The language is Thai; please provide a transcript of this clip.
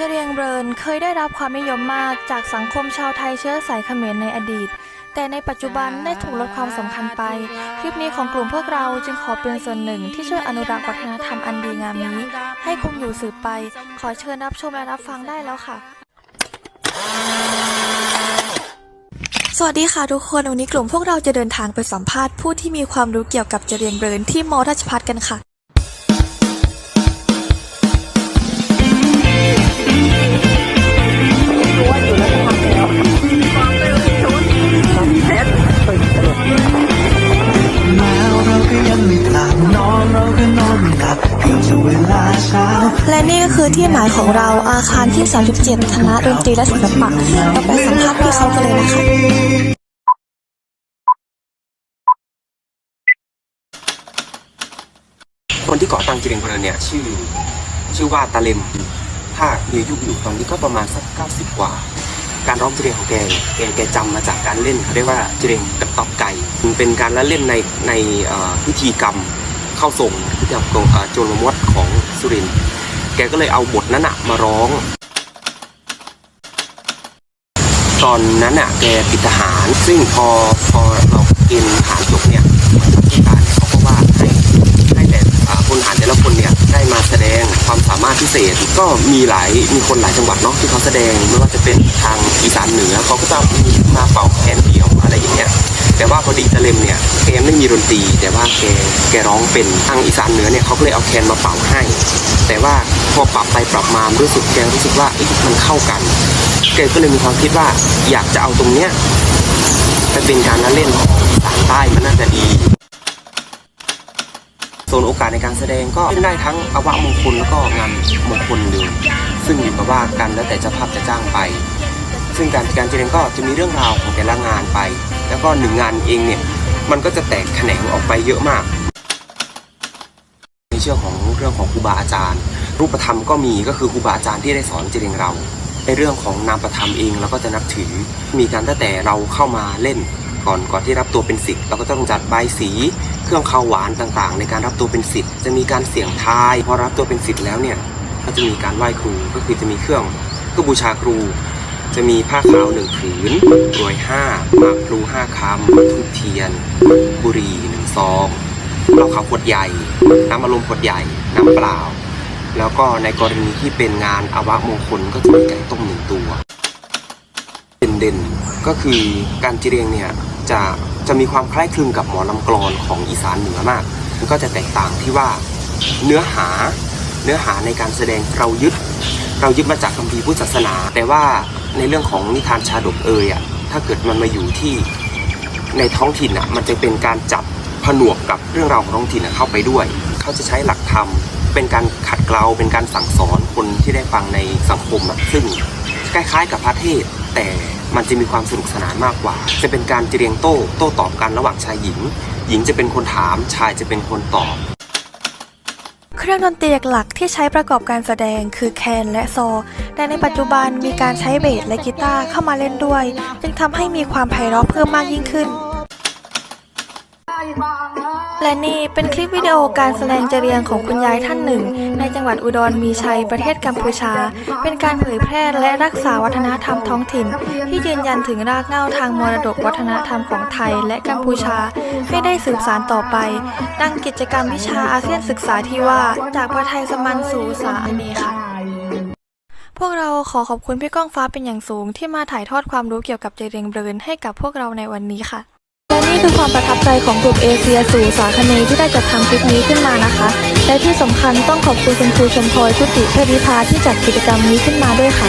เจเรียงเบิร์นเคยได้รับความนิยมมากจากสังคมชาวไทยเชื้อสายเขมรในอดีต แต่ในปัจจุบันได้ถูกลดความสำคัญไป คลิปนี้ของกลุ่มพวกเราจึงขอเป็นส่วนหนึ่งที่ช่วยอนุรักษ์วัฒนธรรมอันดีงามนี้ ให้คงอยู่สืบไป ขอเชิญรับชมและรับฟังได้แล้วค่ะ สวัสดีค่ะทุกคน วันนี้กลุ่มพวกเราจะเดินทางไปสัมภาษณ์ผู้ที่มีความรู้เกี่ยวกับเจเรียงเบิร์นที่มอราชพัฒกันค่ะ ยังไม่กลับนอนเราก็นอนไม่หลับเกือบจะเวลาเช้า และนี่ก็คือที่หมายของเราอาคารที่ 37คณะดนตรีและศิลปะเราไปสัมภาษณ์พี่เขากันเลยนะคะคนที่ก่อตั้งจิเรงพลินเนี่ยชื่อ ชื่อว่าตาเลมถ้ามีอายุอยู่ตอนนี้ก็ประมาณสักเก้าสิบกว่า การร้องจิเรงของแกเนี่ยแกแกจำมาจากการเล่นเขาเรียกว่าจิเรงกระตอบไก่ มันเป็นการละเล่นในในพิธีกรรมเข้าทรงพิธีกรรมของโจรมดของสุรินทร์แกก็เลยเอาบทนั้นอะมาร้อง ตอนนั้นอะแกติดทหาร ซึ่งพอพอเราเกณฑ์ทหารจบ ก็มีหลายมีคนหลายจังหวัดเนาะที่เขาแสดงไม่ว่าจะเป็นทางอีสานเหนือเขาก็จะมีมาเป่าแคนเดียวอะไรอย่างเงี้ยแต่ว่าพอดีตะเลมเนี่ยแกไม่มีดนตรี แต่ว่าแกแกร้องเป็นทางอีสานเหนือเนี่ยเขาก็เลยเอาแคนมาเป่าให้ แต่ว่าพอปรับไปปรับมารู้สึกแกรู้สึกว่ามันเข้ากันแกก็เลยมีความคิดว่าอยากจะเอาตรงเนี้ยไปเป็นการละเล่นของอีสานใต้มันน่าจะดี ส่วนโอกาสในการแสดงก็ได้ทั้งอวะมงคลแล้วก็งานมงคลเลยซึ่งอยู่กับว่ากันแล้วแต่เจ้าภาพจะจ้างไป ซึ่งการการแสดงก็จะมีเรื่องราวของแต่ละงานไป แล้วก็หนึ่งงานเองเนี่ยมันก็จะแตกแขนงออกไปเยอะมากในเชื่อของเรื่องของครูบาอาจารย์ รูปธรรมก็มีก็คือครูบาอาจารย์ที่ได้สอนเจริญเราในเรื่องของนามประธรรมเองเราก็จะนับถือมีการตั้งแต่เราเข้ามาเล่น ก่อนก่อนที่รับตัวเป็นศิษย์เราก็ต้องจัดใบสี เครื่องข้าวหวานต่างๆ ในการรับตัวเป็นศิษย์จะมีการเสี่ยงทายพอรับตัวเป็นศิษย์แล้วเนี่ยก็จะมีการไหว้ครูก็คือจะมีเครื่องเพื่อบูชาครู จะมีผ้าขาวหนึ่งผืนรวยห้าหมากพลูห้าคำทูบเทียน บุหรี่หนึ่งซองเหล้าขาวขวดใหญ่ น้ำอารมณ์ขวดใหญ่น้ำเปล่า แล้วก็ในกรณีที่เป็นงานอาวะมงคลก็จะมีไก่ต้มหนึ่งตัว เด่นๆก็คือการจีเรียงเนี่ย จะจะมีความคล้ายคลึงกับหมอลำกลอนของอีสานเหนือมากมก็จะแตกต่างที่ว่าเนื้อหาเนื้อหาในการแสดงเรายึด เรายึดมาจากคัมภีร์พุทธศาสนา แต่ว่าในเรื่องของนิทานชาดกเอยอะถ้าเกิดมันมาอยู่ที่ในท้องถิ่นอะมันจะเป็นการจับผนวกกับเรื่องราวของท้องถิ่นเข้าไปด้วย เขาจะใช้หลักธรรม เป็นการขัดเกลาเป็นการสั่งสอนคนที่ได้ฟังในสังคมอะซึ่งคล้ายๆกับพระเทศ แต่มันจะมีความสนุกสนานมากกว่า จะเป็นการเรียงโต้โต้ตอบกันระหว่างชายหญิง หญิงจะเป็นคนถามชายจะเป็นคนตอบ เครื่องดนตรีหลักที่ใช้ประกอบการแสดงคือแคนและซอ แต่ในปัจจุบันมีการใช้เบสและกีตาร์เข้ามาเล่นด้วย จึงทำให้มีความไพเราะเพิ่มมากยิ่งขึ้น และนี่เป็นคลิปวิดีโอการแสดงเจรียงของคุณยายท่านหนึ่ง ในจังหวัดอุดรมีชัยประเทศกัมพูชา เป็นการเผยแพร่และรักษาวัฒนธรรมท้องถิ่น ที่ยืนยันถึงรากเหง้าทางมรดกวัฒนธรรมของไทยและกัมพูชา ให้ได้สืบสานต่อไป ดังกิจกรรมวิชาอาเซียนศึกษาที่ว่า จากพระไทยสมันสู่สาอนีค่ะพวกเราขอขอบคุณพี่ก้องฟ้าเป็นอย่างสูงที่มาถ่ายทอดความรู้เกี่ยวกับเจเรียงเบิร์นให้กับพวกเราในวันนี้ค่ะ นี่คือความประทับใจของกลุ่มเอเชียสู่สาคเนที่ได้จัดทำคลิปนี้ขึ้นมานะคะ และที่สำคัญต้องขอบคุณคุณครูชมพลชุติเทพวิพาที่จัดกิจกรรมนี้ขึ้นมาด้วยค่ะ